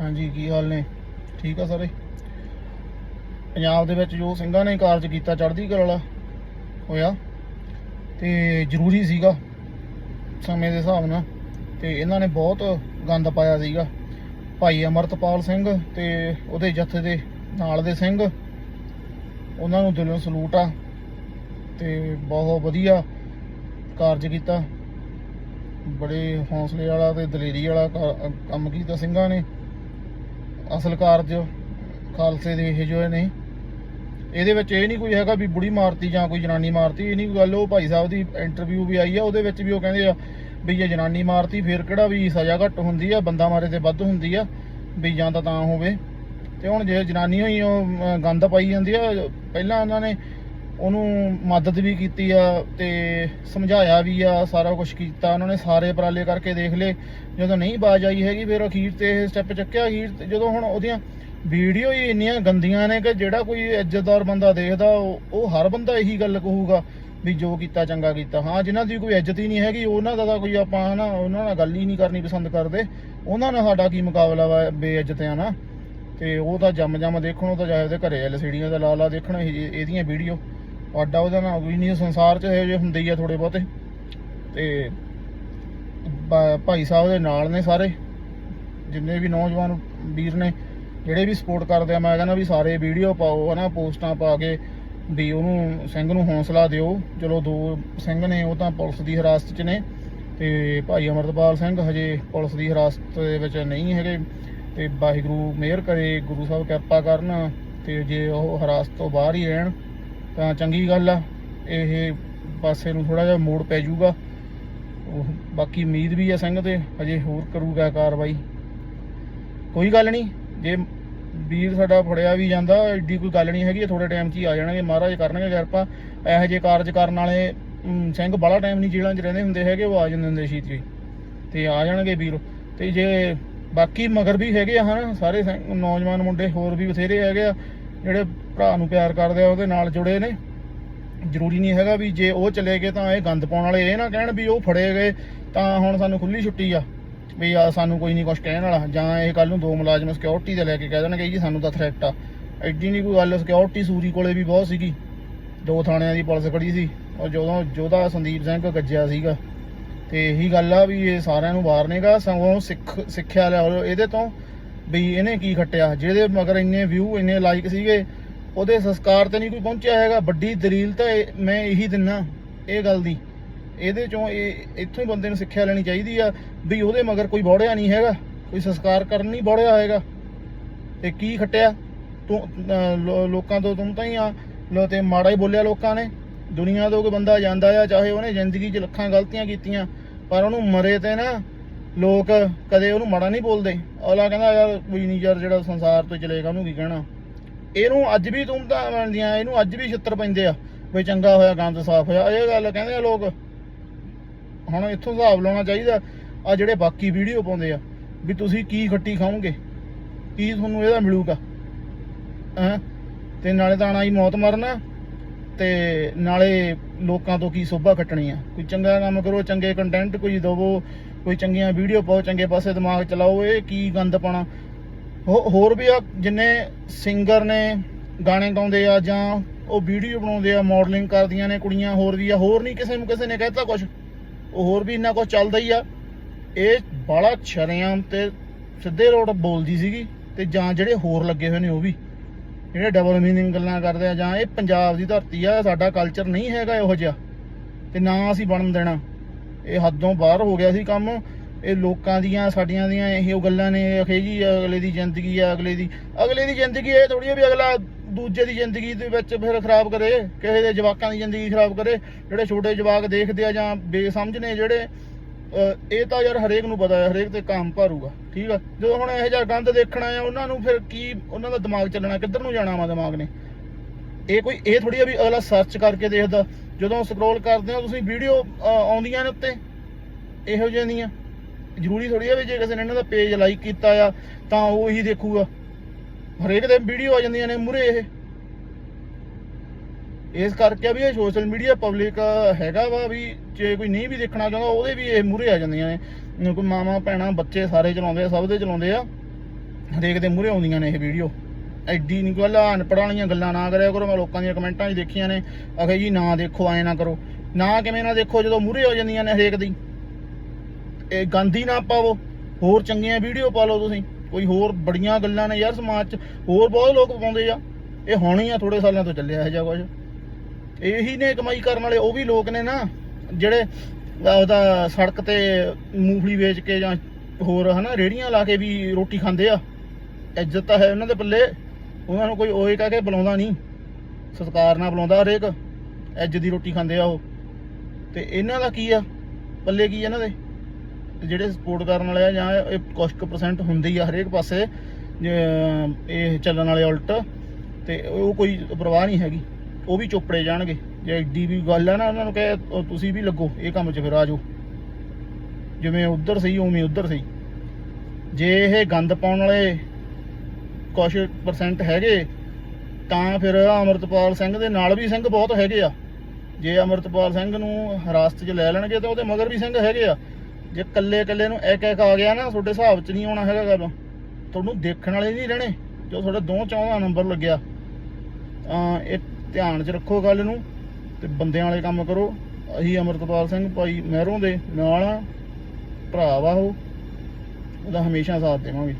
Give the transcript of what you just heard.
ਹਾਂਜੀ, ਕੀ ਹਾਲ ਨੇ? ਠੀਕ ਆ ਸਾਰੇ? ਪੰਜਾਬ ਦੇ ਵਿੱਚ ਜੋ ਸਿੰਘਾਂ ਨੇ ਕਾਰਜ ਕੀਤਾ, ਚੜ੍ਹਦੀ ਕਲਾ ਵਾਲਾ ਹੋਇਆ, ਤੇ ਜ਼ਰੂਰੀ ਸੀਗਾ ਸਮੇਂ ਦੇ ਹਿਸਾਬ ਨਾਲ, ਤੇ ਇਹਨਾਂ ਨੇ ਬਹੁਤ ਗੰਦ ਪਾਇਆ ਸੀਗਾ। ਭਾਈ ਅਮਰਤਪਾਲ ਸਿੰਘ ਤੇ ਉਹਦੇ ਜਥੇ ਦੇ ਨਾਲ ਦੇ ਸਿੰਘ, ਉਹਨਾਂ ਨੂੰ ਦਿਲੋਂ ਸਲੂਟ ਆ, ਤੇ ਬਹੁਤ ਵਧੀਆ ਕਾਰਜ ਕੀਤਾ। ਬੜੇ ਹੌਸਲੇ ਵਾਲਾ ਤੇ ਦਲੇਰੀ ਵਾਲਾ ਕੰਮ ਕੀਤਾ ਸਿੰਘਾਂ ਨੇ। ਅਸਲ ਕਾਰਜ ਖਾਲਸੇ ਦੇ ਇਹ ਜੋ ਨੇ। ਇਹਦੇ ਵਿੱਚ ਇਹ ਨਹੀਂ ਕੋਈ ਹੈਗਾ ਵੀ ਬੁੜੀ ਮਾਰਤੀ ਜਾਂ ਕੋਈ ਜਨਾਨੀ ਮਾਰਤੀ, ਇਹ ਨਹੀਂ ਕੋਈ ਗੱਲ, ਉਹ ਭਾਈ ਸਾਹਿਬ ਦੀ ਇੰਟਰਵਿਊ ਵੀ ਆਈ ਆ, ਉਹਦੇ ਵਿੱਚ ਵੀ ਉਹ ਕਹਿੰਦੇ ਆ ਵੀ ਜੇ ਜਨਾਨੀ ਮਾਰਤੀ, ਫਿਰ ਕਿਹੜਾ ਵੀ ਸਜ਼ਾ ਘੱਟ ਹੁੰਦੀ ਆ, ਬੰਦਾ ਮਾਰੇ ਤੇ ਵੱਧ ਹੁੰਦੀ ਆ, ਵੀ ਜਾਂ ਤਾਂ ਤਾਂ ਹੋਵੇ। ਤੇ ਹੁਣ ਜੇ ਜਨਾਨੀ ਹੋਈ, ਉਹ ਗੰਦ ਪਾਈ ਜਾਂਦੀ ਆ, ਪਹਿਲਾਂ ਉਹਨਾਂ ਨੇ ਉਹਨੂੰ ਮਦਦ ਵੀ ਕੀਤੀ ਆ ਤੇ ਸਮਝਾਇਆ ਵੀ ਆ, ਸਾਰਾ ਕੁਝ ਕੀਤਾ। ਉਹਨਾਂ ਨੇ ਸਾਰੇ ਉਪਰਾਲੇ ਕਰਕੇ ਦੇਖ ਲਏ। ਜਦੋਂ ਨਹੀਂ ਬਾਜ ਆਈ ਹੈਗੀ, ਫਿਰ ਅਖੀਰ ਤੇ ਇਹ ਸਟੈਪ ਚੱਕਿਆ ਅਖੀਰ ਜਦੋਂ ਹੁਣ ਉਹਦੀਆਂ ਵੀਡੀਓ ਹੀ ਇੰਨੀਆਂ ਗੰਦੀਆਂ ਨੇ ਕਿ ਜਿਹੜਾ ਕੋਈ ਇੱਜ਼ਤਦਾਰ ਬੰਦਾ ਦੇਖਦਾ, ਉਹ ਉਹ ਹਰ ਬੰਦਾ ਇਹੀ ਗੱਲ ਕਹੂਗਾ ਵੀ ਜੋ ਕੀਤਾ, ਚੰਗਾ ਕੀਤਾ। ਹਾਂ, ਜਿਨ੍ਹਾਂ ਦੀ ਕੋਈ ਇੱਜ਼ਤ ਹੀ ਨਹੀਂ ਹੈਗੀ, ਉਹਨਾਂ ਦਾ ਤਾਂ ਕੋਈ ਆਪਾਂ ਹਨਾ, ਉਹਨਾਂ ਨਾਲ ਗੱਲ ਹੀ ਨਹੀਂ ਕਰਨੀ ਪਸੰਦ ਕਰਦੇ। ਉਹਨਾਂ ਨਾਲ ਸਾਡਾ ਕੀ ਮੁਕਾਬਲਾ ਵਾ ਬੇਇੱਜ਼ਤਿਆਂ ਨਾਲ? ਤੇ ਉਹ ਤਾਂ ਜੰਮ ਜੰਮ ਦੇਖਣ, ਉਹ ਤਾਂ ਜਾਏ ਉਹਦੇ ਘਰੇ ਐਲਸੀਡੀਆਂ ਦਾ ਲਾ ਲਾ ਦੇਖਣ ਇਹਦੀਆਂ ਵੀਡੀਓ ਆਡਾ ਉਹਦਾ ਨਾਲ ਕੋਈ ਨਹੀਂ ਸੰਸਾਰ 'ਚ ਇਹੋ ਜਿਹੇ ਹੁੰਦੇ ਹੀ ਆ ਥੋੜੇ ਬਹੁਤੇ। ਤੇ ਭਾ- ਭਾਈ ਸਾਹਿਬ ਦੇ ਨਾਲ ਨੇ ਸਾਰੇ, ਜਿੰਨੇ ਵੀ ਨੌਜਵਾਨ ਵੀਰ ਨੇ, ਜਿਹੜੇ ਵੀ ਸਪੋਰਟ ਕਰਦੇ ਆ, ਮੈਂ ਕਹਿੰਦਾ ਵੀ ਸਾਰੇ ਵੀਡੀਓ ਪਾਓ, ਹਨਾ, ਪੋਸਟਾਂ ਪਾ ਕੇ ਵੀ ਉਹਨੂੰ, ਸਿੰਘ ਨੂੰ ਹੌਸਲਾ ਦਿਓ। ਚਲੋ ਦੋ ਸਿੰਘ ਨੇ, ਉਹ ਤਾਂ ਪੁਲਿਸ ਦੀ ਹਿਰਾਸਤ 'ਚ ਨੇ। ਤੇ ਭਾਈ ਅਮਰਤਪਾਲ ਸਿੰਘ ਹਜੇ ਪੁਲਿਸ ਦੀ ਹਿਰਾਸਤ ਦੇ ਵਿੱਚ ਨਹੀਂ ਹੈਗੇ। ਤੇ ਵਾਹਿਗੁਰੂ ਮਿਹਰ ਕਰੇ, ਗੁਰੂ ਸਾਹਿਬ ਕਿਰਪਾ ਕਰਨ, ਤੇ ਜੇ ਉਹ ਹਿਰਾਸਤ ਤੋਂ ਬਾਹਰ ਹੀ ਰਹਿਣ ਤਾਂ ਚੰਗੀ ਗੱਲ ਆ, ਇਹ ਪਾਸੇ ਨੂੰ ਥੋੜਾ ਜਿਹਾ ਮੋੜ ਪੈ ਜਾਊਗਾ। ਉਹ ਬਾਕੀ ਉਮੀਦ ਵੀ ਆ ਸਿੰਘ ਤੇ ਅਜੇ ਹੋਰ ਕਰੂਗਾ ਕਾਰਵਾਈ। ਕੋਈ ਗੱਲ ਨਹੀਂ, ਜੇ ਵੀਰ ਸਾਡਾ ਫੜਿਆ ਵੀ ਜਾਂਦਾ ਐਡੀ ਕੋਈ ਗੱਲ ਨਹੀਂ ਹੈਗੀ ਥੋੜੇ ਟਾਈਮ 'ਚ ਹੀ ਆ ਜਾਣਗੇ, ਮਹਾਰਾਜ ਕਰਨਗੇ ਕਿਰਪਾ। ਇਹੋ ਜਿਹੇ ਕਾਰਜ ਕਰਨ ਵਾਲੇ ਸਿੰਘ ਬੜਾ ਟਾਈਮ ਨਹੀਂ ਜੇਲ੍ਹਾਂ 'ਚ ਰਹਿੰਦੇ ਹੁੰਦੇ ਹੈਗੇ, ਉਹ ਆ ਜਾਂਦੇ ਹੁੰਦੇ ਛੇਤੀ ਤੇ ਆ ਜਾਣਗੇ ਵੀਰ। ਤੇ ਜੇ ਬਾਕੀ ਮਗਰ ਵੀ ਹੈਗੇ ਆ ਹਨ, ਸਾਰੇ ਨੌਜਵਾਨ ਮੁੰਡੇ ਹੋਰ ਵੀ ਬਥੇਰੇ ਹੈਗੇ ਆ ਜਿਹੜੇ ਭਰਾ ਨੂੰ ਪਿਆਰ ਕਰਦੇ ਆ, ਉਹਦੇ ਨਾਲ ਜੁੜੇ ਨੇ। ਜ਼ਰੂਰੀ ਨਹੀਂ ਹੈਗਾ ਵੀ ਜੇ ਉਹ ਚਲੇ ਗਏ ਤਾਂ ਇਹ ਗੰਦ ਪਾਉਣ ਵਾਲੇ, ਇਹ ਨਾ ਕਹਿਣ ਵੀ ਉਹ ਫੜੇ ਗਏ ਤਾਂ ਹੁਣ ਸਾਨੂੰ ਖੁੱਲੀ ਛੁੱਟੀ ਆ। ਵੀ ਆ ਸਾਨੂੰ ਕੋਈ ਨਹੀਂ ਕੁਝ ਕਹਿਣ ਵਾਲਾ, ਜਾਂ ਇਹ ਕੱਲ ਨੂੰ ਦੋ ਮੁਲਾਜ਼ਮ ਸਿਕਿਉਰਿਟੀ ਦੇ ਲੈ ਕੇ ਕਹਿ ਦੇਣਗੇ ਜੀ, ਸਾਨੂੰ ਤਾਂ ਥ੍ਰੈਟ ਆ। ਐਡੀ ਨਹੀਂ ਕੋਈ ਗੱਲ ਸਿਕਿਉਰਿਟੀ ਸੂਰੀ ਕੋਲੇ ਵੀ ਬਹੁਤ ਸੀਗੀ। ਦੋ ਥਾਣਿਆਂ ਦੀ ਪੁਲਿਸ ਖੜੀ ਸੀ ਔਰ ਜਦੋਂ ਜੋਧਾ ਸੰਦੀਪ ਸਿੰਘ ਗੱਜਿਆ ਸੀਗਾ। ਤੇ ਇਹੀ ਗੱਲ ਆ ਵੀ ਇਹ ਸਾਰਿਆਂ ਨੂੰ ਵਾਰਨੇਗਾ, ਸਗੋਂ ਸਿੱਖ ਸਿੱਖਿਆ ਲਿਆ ਇਹਦੇ ਤੋਂ ਵੀ ਇਹਨੇ ਕੀ ਖੱਟਿਆ? ਜਿਹਦੇ ਮਗਰ ਇੰਨੇ ਵਿਊ ਇੰਨੇ ਲਾਈਕ ਸੀਗੇ, ਉਹਦੇ ਸੰਸਕਾਰ ਤੇ ਨਹੀਂ ਕੋਈ ਪਹੁੰਚਿਆ ਹੈਗਾ। ਵੱਡੀ ਦਲੀਲ ਤਾਂ ਇਹ- ਮੈਂ ਇਹੀ ਦਿੰਨਾ, ਇਹ ਗੱਲ ਦੀ। ਇਹਦੇ ਚੋਂ ਇਹ ਇੱਥੋਂ ਹੀ ਬੰਦੇ ਨੂੰ ਸਿੱਖਿਆ ਲੈਣੀ ਚਾਹੀਦੀ ਆ ਵੀ ਉਹਦੇ ਮਗਰ ਕੋਈ ਬੋੜਿਆ ਨਹੀਂ ਹੈਗਾ, ਕੋਈ ਸੰਸਕਾਰ ਕਰਨ ਨਹੀਂ ਬੋੜਿਆ ਹੈਗਾ। ਤੇ ਕੀ ਖੱਟਿਆ? ਤੂੰ ਲੋਕਾਂ ਤੋਂ ਤੂੰ ਤਾਂ ਹੀ ਆ। ਲੋ ਤੇ ਮਾੜਾ ਹੀ ਬੋਲਿਆ ਲੋਕਾਂ ਨੇ। ਦੁਨੀਆ ਤੋਂ ਕੋਈ ਬੰਦਾ ਜਾਂਦਾ ਆ, ਚਾਹੇ ਉਹਨੇ ਜ਼ਿੰਦਗੀ 'ਚ ਲੱਖਾਂ ਗਲਤੀਆਂ ਕੀਤੀਆਂ, ਪਰ ਉਹਨੂੰ ਮਰੇ ਤੇ ਨਾ ਲੋਕ ਕਦੇ ਉਹਨੂੰ ਮਾੜਾ ਨਹੀਂ ਬੋਲਦੇ। ਅਗਲਾ ਕਹਿੰਦਾ, ਯਾਰ, ਕੋਈ ਨਹੀਂ ਯਾਰ, ਜਿਹੜਾ ਸੰਸਾਰ ਤੋਂ ਚਲੇਗਾ, ਉਹਨੂੰ ਕੀ ਕਹਿਣਾ? ਇਹਨੂੰ ਅੱਜ ਵੀ ਤੂੰ ਤਾਂ ਮੰਨਦੀਆਂ ਇਹਨੂੰ ਅੱਜ ਵੀ ਛਿੱਤਰ ਪੈਂਦੇ ਆ ਵੀ ਚੰਗਾ ਹੋਇਆ, ਗੰਦ ਸਾਫ਼ ਹੋਇਆ। ਇਹ ਗੱਲ ਕਹਿੰਦੇ ਆ ਲੋਕ, ਹੁਣ ਇੱਥੋਂ ਹਿਸਾਬ ਲਾਉਣਾ ਚਾਹੀਦਾ। ਆ ਜਿਹੜੇ ਬਾਕੀ ਵੀਡੀਓ ਪਾਉਂਦੇ ਆ, ਵੀ ਤੁਸੀਂ ਕੀ ਖੱਟੀ ਖਾਓਗੇ, ਕੀ ਤੁਹਾਨੂੰ ਇਹਦਾ ਮਿਲੂਗਾ? ਹੈਂ? ਤੇ ਨਾਲੇ ਤਾਂ ਆਣਾ ਹੀ ਮੌਤ ਮਰਨਾ। ਤੇ ਨਾਲੇ ਲੋਕਾਂ ਤੋਂ ਕੀ ਸੋਭਾ ਕੱਟਣੀ ਆ। ਕੋਈ ਚੰਗਾ ਕੰਮ ਕਰੋ, ਚੰਗੇ ਕੰਟੈਂਟ ਕੋਈ ਦਵੋ, ਕੋਈ ਚੰਗੀਆਂ ਵੀਡੀਓ ਪਾਓ, ਚੰਗੇ ਪਾਸੇ ਦਿਮਾਗ ਚਲਾਓ, ਇਹ ਕੀ ਗੰਦ ਪਾਣਾ ਹੋ- ਹੋਰ ਵੀ ਆ, ਜਿੰਨੇ ਸਿੰਗਰ ਨੇ ਗਾਣੇ ਗਾਉਂਦੇ ਆ ਜਾਂ ਉਹ ਵੀਡੀਓ ਬਣਾਉਂਦੇ ਆ ਮਾਡਲਿੰਗ ਕਰਦੀਆਂ ਨੇ ਕੁੜੀਆਂ, ਹੋਰ ਵੀ ਆ, ਹੋਰ ਨਹੀਂ ਕਿਸੇ ਨੂੰ ਕਿਸੇ ਨੇ ਕਹਿਤਾ ਕੁਝ ਉਹ ਹੋਰ ਵੀ ਇੰਨਾ ਕੁਝ ਚੱਲਦਾ ਹੀ ਆ। ਇਹ ਬਾਲਾ ਸ਼ਰੇਆਮ ਤੇ ਸਿੱਧੇ ਰੋਡ ਬੋਲਦੀ ਸੀਗੀ ਤੇ ਜਾਂ ਜਿਹੜੇ ਹੋਰ ਲੱਗੇ ਹੋਏ ਨੇ ਉਹ ਵੀ। ਜਿਹੜੇ ਡਬਲ ਮੀਨਿੰਗ ਗੱਲਾਂ ਕਰਦੇ ਆ ਜਾਂ ਇਹ ਪੰਜਾਬ ਦੀ ਧਰਤੀ ਆ, ਸਾਡਾ ਕਲਚਰ ਨਹੀਂ ਹੈਗਾ ਇਹੋ ਜਿਹਾ। ਤੇ ਨਾ ਅਸੀਂ ਬਣਨ ਦੇਣਾ। ਇਹ ਹੱਦੋਂ ਬਾਹਰ ਹੋ ਗਿਆ ਸੀ ਕੰਮ। ਇਹ ਲੋਕਾਂ ਦੀਆਂ, ਸਾਡੀਆਂ ਦੀਆਂ ਇਹੋ ਗੱਲਾਂ ਨੇ। ਅਖੇ ਜੀ, ਅਗਲੇ ਦੀ ਜ਼ਿੰਦਗੀ ਆ, ਅਗਲੇ ਦੀ ਅਗਲੇ ਦੀ ਜ਼ਿੰਦਗੀ ਇਹ ਥੋੜੀ ਆ ਵੀ ਅਗਲਾ ਦੂਜੇ ਦੀ ਜ਼ਿੰਦਗੀ ਦੇ ਵਿੱਚ ਫਿਰ ਖਰਾਬ ਕਰੇ। ਕਿਸੇ ਦੇ ਜਵਾਕਾਂ ਦੀ ਜ਼ਿੰਦਗੀ ਖਰਾਬ ਕਰੇ। ਜਿਹੜੇ ਛੋਟੇ ਜਵਾਕ ਦੇਖਦੇ ਆ ਜਾਂ ਬੇਸਮਝ ਨੇ ਜਿਹੜੇ ਇਹ ਤਾਂ ਯਾਰ ਹਰੇਕ ਨੂੰ ਪਤਾ ਹੈ, ਹਰੇਕ ਤੇ ਕੰਮ ਭਾਰੂਗਾ, ਠੀਕ ਆ? ਜਦੋਂ ਹੁਣ ਇਹੋ ਜਿਹਾ ਗੰਦ ਦੇਖਣਾ ਆ, ਉਹਨਾਂ ਨੂੰ ਫਿਰ ਕੀ, ਉਹਨਾਂ ਦਾ ਦਿਮਾਗ ਚੱਲਣਾ, ਕਿੱਧਰ ਨੂੰ ਜਾਣਾ ਵਾ ਦਿਮਾਗ ਨੇ? ਇਹ ਕੋਈ, ਇਹ ਥੋੜੀ ਆ ਵੀ ਅਗਲਾ ਸਰਚ ਕਰਕੇ ਦੇਖਦਾ, ਜਦੋਂ ਸਕਰੋਲ ਕਰਦੇ ਹੋ ਤੁਸੀਂ ਵੀਡੀਓ ਆਉਂਦੀਆਂ ਨੇ ਉੱਤੇ, ਇਹੋ ਜਿਹੀਆਂ ਦੀਆਂ। ਜ਼ਰੂਰੀ ਥੋੜੀ ਆ ਵੀ ਜੇ ਕਿਸੇ ਨੇ ਇਹਨਾਂ ਦਾ ਪੇਜ ਲਾਈਕ ਕੀਤਾ ਆ, ਤਾਂ ਉਹ ਹੀ ਦੇਖੂਗਾ। ਹਰੇਕ ਦੇ ਵੀਡੀਓ ਆ ਜਾਂਦੀਆਂ ਨੇ ਮੂਰੇ ਇਹ। ਇਸ ਕਰਕੇ ਵੀ ਇਹ ਸੋਸ਼ਲ ਮੀਡੀਆ ਪਬਲਿਕ ਹੈਗਾ ਵਾ ਵੀ ਜੇ ਕੋਈ ਨਹੀਂ ਵੀ ਦੇਖਣਾ ਚਾਹੁੰਦਾ, ਉਹਦੇ ਵੀ ਇਹ ਮੂਰੇ ਆ ਜਾਂਦੀਆਂ ਨੇ। ਕੋਈ ਮਾਮਾ ਭੈਣਾਂ, ਬੱਚੇ ਸਾਰੇ ਚਲਾਉਂਦੇ ਆ, ਸਭ ਦੇ ਚਲਾਉਂਦੇ ਆ। ਹਰੇਕ ਦੇ ਮੂਹਰੇ ਆਉਂਦੀਆਂ ਨੇ ਇਹ ਵੀਡੀਓ। ਐਡੀ ਨਹੀਂ ਗੱਲ ਅਨਪੜ੍ਹਾਂ ਵਾਲੀਆਂ ਗੱਲਾਂ ਨਾ ਕਰਿਆ ਕਰੋ, ਮੈਂ ਲੋਕਾਂ ਦੀਆਂ ਕਮੈਂਟਾਂ 'ਚ ਦੇਖੀਆਂ ਨੇ। ਅਖੇ ਜੀ, ਨਾ ਦੇਖੋ, ਐ ਨਾ ਕਰੋ। ਨਾ ਕਿਵੇਂ ਨਾ ਦੇਖੋ, ਜਦੋਂ ਮੂਹਰੇ ਹੋ ਜਾਂਦੀਆਂ ਨੇ ਹਰੇਕ ਦੀ। ਇਹ ਗਾਂਧੀ ਨਾ ਪਾਵੋ। ਹੋਰ ਚੰਗੀਆਂ ਵੀਡੀਓ ਪਾ ਲਓ ਤੁਸੀਂ। ਕੋਈ ਹੋਰ ਬੜੀਆਂ ਗੱਲਾਂ ਨੇ ਯਾਰ ਸਮਾਜ 'ਚ। ਹੋਰ ਬਹੁਤ ਲੋਕ ਪਾਉਂਦੇ ਆ। ਇਹ ਹੁਣ ਆ ਥੋੜੇ ਸਾਲਾਂ ਤੋਂ ਚੱਲਿਆ ਇਹ ਜਿਹਾ ਕੁਝ ਇਹੀ ਨੇ ਕਮਾਈ ਕਰਨ ਵਾਲੇ, ਉਹ ਵੀ ਲੋਕ ਨੇ ਨਾ, ਜਿਹੜੇ ਉਹਦਾ ਸੜਕ ਤੇ ਮੂੰਗਫਲੀ ਵੇਚ ਕੇ ਜਾਂ ਹੋਰ ਹਨਾ ਰੇੜੀਆਂ ਲਾ ਕੇ ਵੀ ਰੋਟੀ ਖਾਂਦੇ ਆ। ਇੱਜ਼ਤ ਤਾਂ ਹੈ ਉਹਨਾਂ ਦੇ ਪੱਲੇ, ਉਹਨਾਂ ਨੂੰ ਕੋਈ ਓਏ ਕਹਿ ਕੇ ਬੁਲਾਉਂਦਾ ਨਹੀਂ। ਸਤਿਕਾਰ ਨਾਲ ਬੁਲਾਉਂਦਾ ਹਰੇਕ, ਇੱਜ਼ਤ ਦੀ ਰੋਟੀ ਖਾਂਦੇ ਆ ਉਹ। ਤੇ ਇਹਨਾਂ ਦਾ ਕੀ ਆ? ਪੱਲੇ ਕੀ ਇਹਨਾਂ ਦੇ? ਜਿਹੜੇ ਸਪੋਰਟ ਕਰਨ ਵਾਲੇ ਆ ਜਾਂ ਇਹ ਕੁਛ ਕੁ ਪਰਸੈਂਟ ਹੁੰਦੇ ਹੀ ਆ ਹਰੇਕ ਪਾਸੇ, ਜੇ ਇਹ ਚੱਲਣ ਵਾਲੇ ਉਲਟ, ਤੇ ਉਹ ਕੋਈ ਪਰਵਾਹ ਨਹੀਂ ਹੈਗੀ। ਉਹ ਵੀ ਚੋਪੜੇ ਜਾਣਗੇ। ਜੇ ਐਡੀ ਵੀ ਗੱਲ ਆ ਨਾ, ਉਹਨਾਂ ਨੂੰ ਕਹੇ ਤੁਸੀਂ ਵੀ ਲੱਗੋ, ਇਹ ਕੰਮ 'ਚ ਫਿਰ ਆ ਜਾਓ। ਜਿਵੇਂ ਉਧਰ ਸਹੀ, ਉਵੇਂ ਉਧਰ ਸਹੀ। ਜੇ ਇਹ ਗੰਦ ਪਾਉਣ ਵਾਲੇ ਕੁਛ ਪਰਸੈਂਟ ਹੈਗੇ, ਤਾਂ ਫਿਰ ਅਮਰਤਪਾਲ ਸਿੰਘ ਦੇ ਨਾਲ ਵੀ ਸਿੰਘ ਬਹੁਤ ਹੈਗੇ ਆ। ਜੇ ਅਮਰਤਪਾਲ ਸਿੰਘ ਨੂੰ ਹਿਰਾਸਤ 'ਚ ਲੈ ਲੈਣਗੇ, ਤਾਂ ਉਹਦੇ ਮਗਰ ਵੀ ਸਿੰਘ ਹੈਗੇ ਆ। ਜੇ ਕੱਲੇ ਕੱਲੇ ਨੂੰ ਇੱਕ ਇੱਕ ਆ ਗਿਆ ਨਾ, ਤੁਹਾਡੇ ਹਿਸਾਬ 'ਚ ਨਹੀਂ ਆਉਣਾ ਹੈਗਾ ਗੱਲ ਤੁਹਾਨੂੰ ਦੇਖਣ ਵਾਲੇ ਨਹੀਂ ਰਹਿਣੇ, ਜੋ ਤੁਹਾਡੇ ਦੋ ਚੌਂ ਨੰਬਰ ਲੱਗਿਆ। ਤਾਂ ਇਹ ਧਿਆਨ 'ਚ ਰੱਖੋ ਗੱਲ ਨੂੰ ਤੇ ਬੰਦਿਆਂ ਵਾਲੇ ਕੰਮ ਕਰੋ। ਅਸੀਂ ਅਮਰਤਪਾਲ ਸਿੰਘ ਭਾਈ ਮਹਿਰੋਂ ਦੇ ਨਾਲ ਆ, ਭਰਾ ਵਾ ਉਹ। ਉਹਦਾ ਹਮੇਸ਼ਾ ਸਾਥ ਦੇਵਾਂਗੇ।